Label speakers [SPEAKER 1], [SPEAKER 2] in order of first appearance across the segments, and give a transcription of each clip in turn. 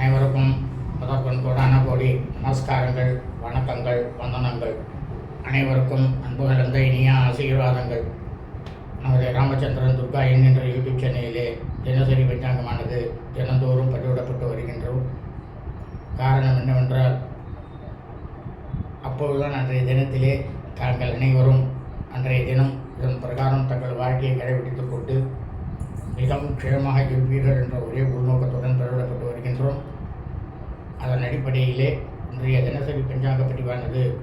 [SPEAKER 1] அனைவருக்கும் முதற்கண் கோடான கோடி நமஸ்காரங்கள் வணக்கங்கள் வந்தனங்கள். அனைவருக்கும் அன்பு கலந்த இனிய ஆசீர்வாதங்கள். நமது ராமச்சந்திரன் துர்கா என் என்ற யூடியூப் சேனலிலே தினசரி பஞ்சாங்கமானது தினந்தோறும் பதிவிடப்பட்டு வருகின்றோம். காரணம் என்னவென்றால் அப்பொழுதுதான் அன்றைய தினத்திலே தாங்கள் அனைவரும் அன்றைய தினம் இதன் பிரகாரம் தங்கள் வாழ்க்கையை கடைபிடித்துக் கொண்டு மிகவும் க்ஷேமாக இருப்பீர்கள் என்ற ஒரே உள்நோக்கத்துடன் பெறப்பட்டு அடிப்படையிலே இன்றைய தினசரி பஞ்சாங்க பதிவானது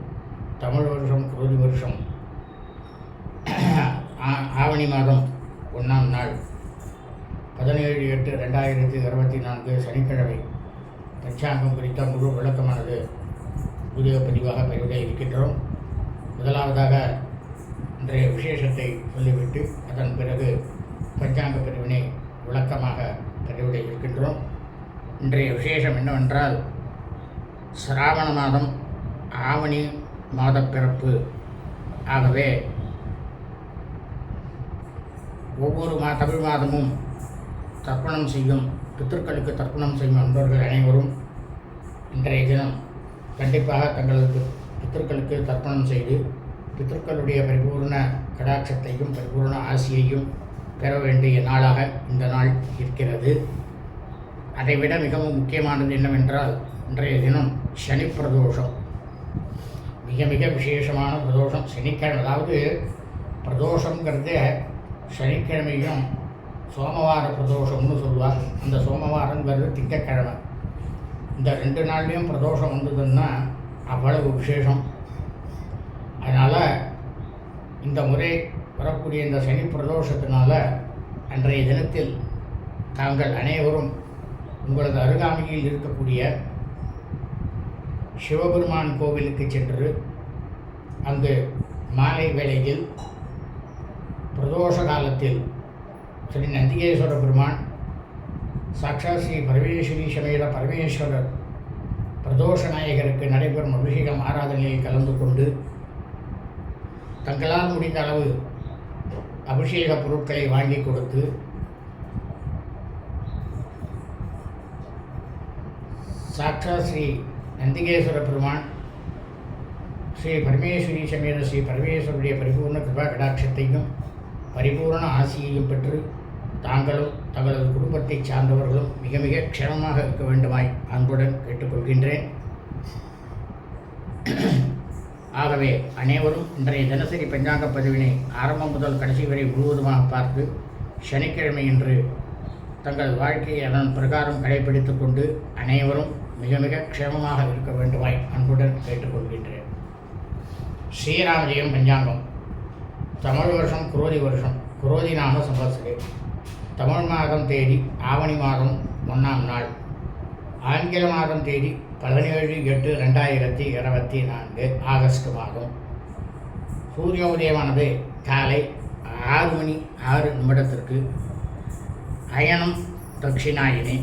[SPEAKER 1] தமிழ் வருஷம் குருதி வருஷம். ஆ- ஆவணி மாதம் ஒன்றாம் நாள் பதினேழு எட்டு ரெண்டாயிரத்தி இருபத்தி நான்கு சனிக்கிழமை. பஞ்சாங்கம் குறித்த முழு விளக்கமானது புதிய பதிவாக பதிவிட இருக்கின்றோம். முதலாவதாக இன்றைய விசேஷத்தை சொல்லிவிட்டு அதன் பிறகு பஞ்சாங்க பிரிவினை விளக்கமாக பெறுவதை இருக்கின்றோம். இன்றைய விசேஷம் என்னவென்றால் சிராவண மாதம் ஆவணி மாத பிறப்பு ஆகவே ஒவ்வொரு மா தமிழ் மாதமும் தர்ப்பணம் செய்யும் பித்திருக்களுக்கு தர்ப்பணம் செய்யும் அன்பர்கள் அனைவரும் இன்றைய தினம் கண்டிப்பாக தங்களுக்கு பித்திருக்களுக்கு தர்ப்பணம் செய்து பித்திருக்களுடைய பரிபூர்ண கடாட்சத்தையும் பரிபூர்ண ஆசியையும் பெற வேண்டிய நாளாக இந்த நாள் இருக்கிறது. அதைவிட மிகவும் முக்கியமானது என்னவென்றால் இன்றைய தினம் சனி பிரதோஷம். மிக மிக விசேஷமான பிரதோஷம். சனிக்கிழமை அதாவது பிரதோஷங்கிறது சனிக்கிழமையும் சோமவார பிரதோஷம்னு சொல்லுவார் அந்த சோமவாரங்கிறது திங்கக்கிழமை. இந்த ரெண்டு நாள்லேயும் பிரதோஷம் வந்ததுன்னா அவ்வளவு விசேஷம். அதனால் இந்த முறை வரக்கூடிய இந்த சனி பிரதோஷத்தினால அன்றைய தினத்தில் தாங்கள் அனைவரும் உங்களது அருகாமையில் இருக்கக்கூடிய சிவபெருமான் கோவிலுக்கு சென்று அங்கு மாலை வேளையில் பிரதோஷ காலத்தில் ஸ்ரீ நந்திகேஸ்வர பெருமான் சாட்சாத் ஸ்ரீ பரமேஸ்வரி சமேத பரமேஸ்வரர் பிரதோஷ நாயகருக்கு நடைபெறும் அபிஷேகம் ஆராதனையில் கலந்து கொண்டு தங்களால் முடிந்த அளவு அபிஷேக பொருட்களை வாங்கி கொடுத்து சாட்சாத் ஸ்ரீ நந்திகேஸ்வர பெருமான் ஸ்ரீ பரமேஸ்வரி சமேத ஸ்ரீ பரமேஸ்வருடைய பரிபூர்ண கிருபா கடாட்சத்தையும் பரிபூர்ண ஆசியையும் பெற்று தாங்களும் தங்களது குடும்பத்தைச் சார்ந்தவர்களும் மிக மிக க்ஷேமமாக இருக்க வேண்டுமாய் அன்புடன் கேட்டுக்கொள்கின்றேன். ஆகவே அனைவரும் இன்றைய தினசரி பஞ்சாங்க பதிவினை ஆரம்பம் முதல் கடைசி வரை முழுவதுமாக பார்த்து சனிக்கிழமை என்று தங்கள் வாழ்க்கையை அதன் பிரகாரம் கடைபிடித்து கொண்டு அனைவரும் மிக மிக க்ஷேமமாக இருக்க வேண்டுமாய் அன்புடன் கேட்டுக்கொள்கின்றேன். ஸ்ரீராமஜெயம் பஞ்சாங்கம். தமிழ் வருஷம் குரோதி வருஷம் குரோதி நாம சம்பத்சரே தமிழ் மாதம் தேதி ஆவணி மாதம் ஒன்றாம் நாள். ஆங்கில மாதம் தேதி பதினேழு எட்டு ரெண்டாயிரத்தி இருபத்தி நான்கு ஆகஸ்ட் மாதம். சூரிய உதயமானது காலை ஆறு மணி ஆறு நிமிடத்திற்கு. அயனம் தட்சிணாயினி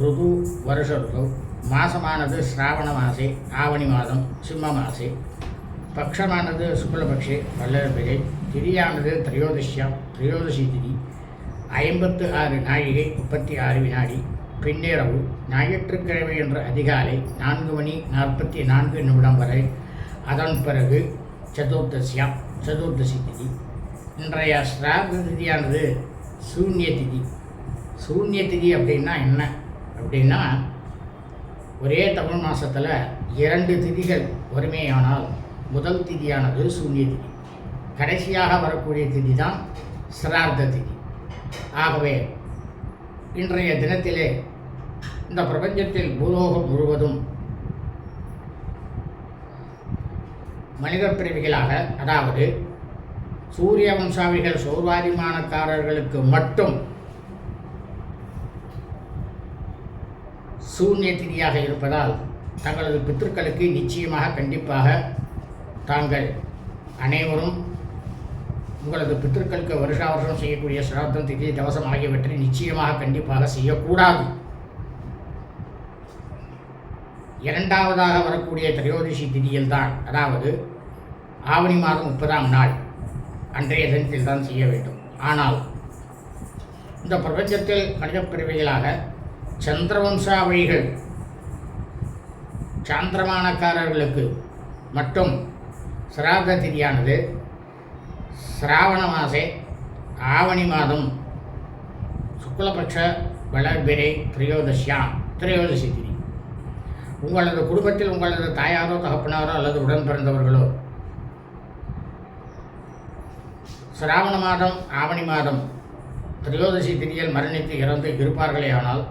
[SPEAKER 1] ருது வருஷ ருது மாதமானது ஸ்ராவண மாசே ஆவணி மாதம் சிம்ம மாசே. பக்ஷமானது சுக்லபக்ஷே வல்லரபிகை திதியானது திரையோதசியாம் திரையோதசி திதி. ஐம்பத்து ஆறு நாழிகை முப்பத்தி ஆறு வினாடி பின்னிரவு ஞாயிற்றுக்கிழமை என்ற அதிகாலை நான்கு மணி நாற்பத்தி நான்கு நிமிடம் வரை. அதன் பிறகு சதுர்தசியாம் சதுர்தசி திதி. இன்றைய ஸ்ராவ திதியானது சூன்ய திதி. சூன்ய திதி அப்படின்னா என்ன? அப்படின்னா ஒரே தமிழ் மாதத்தில் இரண்டு திதிகள் வறுமையானால் முதல் திதியானது சூன்ய திதி. கடைசியாக வரக்கூடிய திதி தான் சிரார்த்த திதி. ஆகவே இன்றைய தினத்திலே இந்த பிரபஞ்சத்தில் பூலோகம் முழுவதும் மனித பிரிவிகளாக அதாவது சூரிய வம்சாவிகள் சோர்வாதிமானக்காரர்களுக்கு மட்டும் சூன்ய திதியாக இருப்பதால் தங்களது பித்திருக்களுக்கு நிச்சயமாக கண்டிப்பாக தாங்கள் அனைவரும் உங்களது பித்திருக்களுக்கு வருஷா வருஷம் செய்யக்கூடிய சிராத்தம் திதி தவசம் ஆகியவற்றை நிச்சயமாக கண்டிப்பாக செய்யக்கூடாது. இரண்டாவதாக வரக்கூடிய திரையோதசி திதியில்தான் அதாவது ஆவணி மாதம் முப்பதாம் நாள் அன்றைய தினத்தில் தான் செய்ய வேண்டும். ஆனால் இந்த பிரபஞ்சத்தில் மனிதப் பிறவிகளாக சந்திரவம்சாவழிகள் சாந்திரமானக்காரர்களுக்கு மட்டும் சிராத திதியானது சிராவண மாசே ஆவணி மாதம் சுக்லபட்ச வளர்பிரை திரையோதசியாம் திரையோதசி திதி. உங்களது குடும்பத்தில் உங்களது தாயாரோ தகப்பனாரோ அல்லது உடன் பிறந்தவர்களோ சிராவண மாதம் ஆவணி மாதம் திரையோதசி திதியில் மரணித்து இறந்து இருப்பார்களே ஆனால்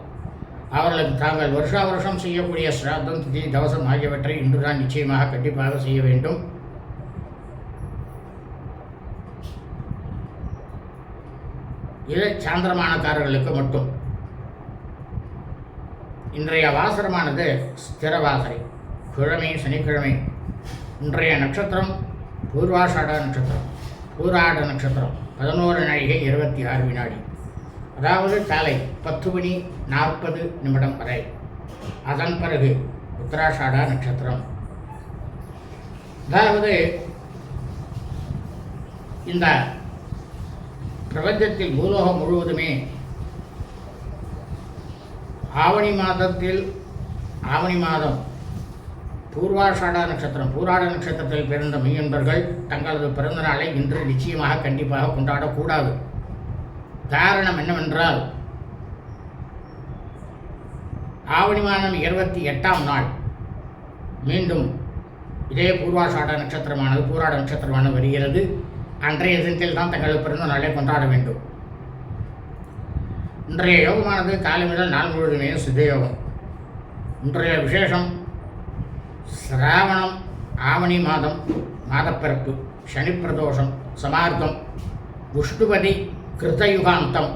[SPEAKER 1] அவர்களுக்கு தாங்கள் வருஷா வருஷம் செய்யக்கூடிய சிராத்தம் திதி தவசம் ஆகியவற்றை இன்றுதான் நிச்சயமாக கண்டிப்பாக செய்ய வேண்டும். இது சாந்திரமானக்காரர்களுக்கு மட்டும். இன்றைய வாசரமானது ஸ்திர வாசரை கிழமை சனிக்கிழமை இன்றைய நட்சத்திரம் பூர்வாஷாட நட்சத்திரம் பூராட நட்சத்திரம் பதினோரு நாழிகை இருபத்தி ஆறு வினாடி. அதாவது காலை பத்து மணி நாற்பது நிமிடம் வரை. அதன் பிறகு உத்தராஷாடா நட்சத்திரம். அதாவது இந்த பிரபஞ்சத்தில் பூலோகம் முழுவதுமே ஆவணி மாதத்தில் ஆவணி மாதம் பூர்வாஷாடா நட்சத்திரம் பூராட நட்சத்திரத்தில் பிறந்த மெய்யன்பர்கள் தங்களது பிறந்த நாளை இன்று நிச்சயமாக கண்டிப்பாக கொண்டாடக்கூடாது. காரணம் என்னவென்றால் ஆவணி மாதம் இருபத்தி எட்டாம் நாள் மீண்டும் இதே பூர்வாஷாட நட்சத்திரமானது பூராட நட்சத்திரமானது வருகிறது. அன்றைய தினத்தில் தான் தங்கள் பிறந்த நாளை கொண்டாட வேண்டும். இன்றைய யோகமானது காலை முதல் நாள் முழுவதுமே சித்த யோகம் இன்றைய விசேஷம் சிராவணம் ஆவணி மாதம் மாதப்பிறப்பு சனிப்பிரதோஷம் சமார்த்தம் புஷ்டுபதி கிருத்தயுகாந்தம்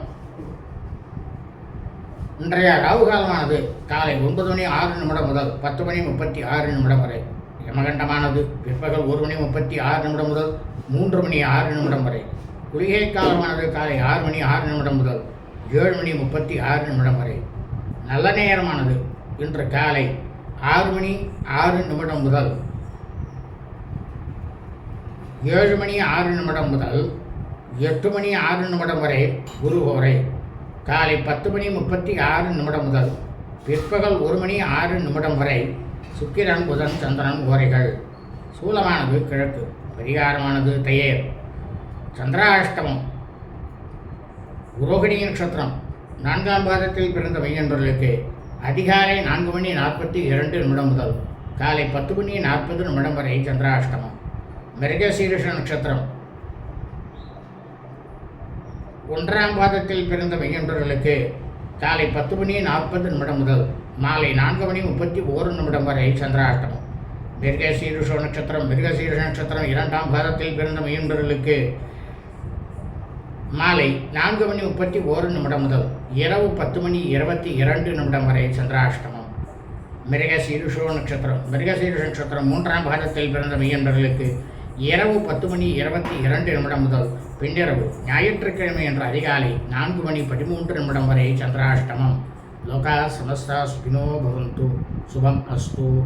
[SPEAKER 1] இன்றைய ராகு காலமானது காலை ஒன்பது மணி ஆறு நிமிடம் முதல் பத்து மணி முப்பத்தி ஆறு நிமிடம் வரை. யமகண்டமானது பிற்பகல் ஒரு மணி முப்பத்தி ஆறு நிமிடம் முதல் மூன்று மணி ஆறு நிமிடம் வரை. குளிகை காலமானது காலை ஆறு மணி ஆறு நிமிடம் முதல் ஏழு மணி முப்பத்தி ஆறு நிமிடம் வரை. நல்ல நேரமானது இன்று காலை ஆறு மணி ஆறு நிமிடம் முதல் ஏழு மணி ஆறு நிமிடம் முதல் எட்டு மணி ஆறு நிமிடம் வரை குரு ஓரை காலை பத்து மணி முப்பத்தி ஆறு நிமிடம் முதல் பிற்பகல் ஒரு மணி ஆறு நிமிடம் வரை சுக்கிரன் புதன் சந்திரன் ஓரைகள் சூலமானது கிழக்கு பரிகாரமானது தையர் சந்திராஷ்டமம் உரோகிணி நட்சத்திரம். நான்காம் பாதத்தில் பிறந்த மையன்பர்களுக்கு அதிகாலை நான்கு மணி நாற்பத்தி இரண்டு நிமிடம் முதல் காலை பத்து மணி நாற்பது நிமிடம் வரை சந்திராஷ்டமம். மிருகசீரிஷ நட்சத்திரம் ஒன்றாம் பாதத்தில் பிறந்த மையன்பர்களுக்கு காலை பத்து மணி நாற்பது நிமிடம் முதல் மாலை நான்கு மணி முப்பத்தி ஓரு நிமிடம் வரை சந்திராஷ்டமம். மிருகசீருஷ நட்சத்திரம் மிருகசீருஷ நட்சத்திரம் இரண்டாம் பாதத்தில் பிறந்த மையன்றர்களுக்கு மாலை நான்கு மணி முப்பத்தி ஓரு நிமிடம் முதல் இரவு பத்து மணி இருபத்தி இரண்டு நிமிடம் வரை சந்திராஷ்டமம். மிருகசீருஷோ நட்சத்திரம் மிருகசீருஷ நட்சத்திரம் மூன்றாம் பாதத்தில் பிறந்த மையன்றர்களுக்கு இரவு பத்து மணி இருபத்தி இரண்டு நிமிடம் முதல் பின்னிரவு ஞாயிற்றுக்கிழமை என்ற அதிகாலை நான்கு மணி பதிமூன்று நிமிடம் வரை சந்திராஷ்டமம். லோகா சமஸ்தா சுபினோ பவந்து. சுபம் அஸ்து.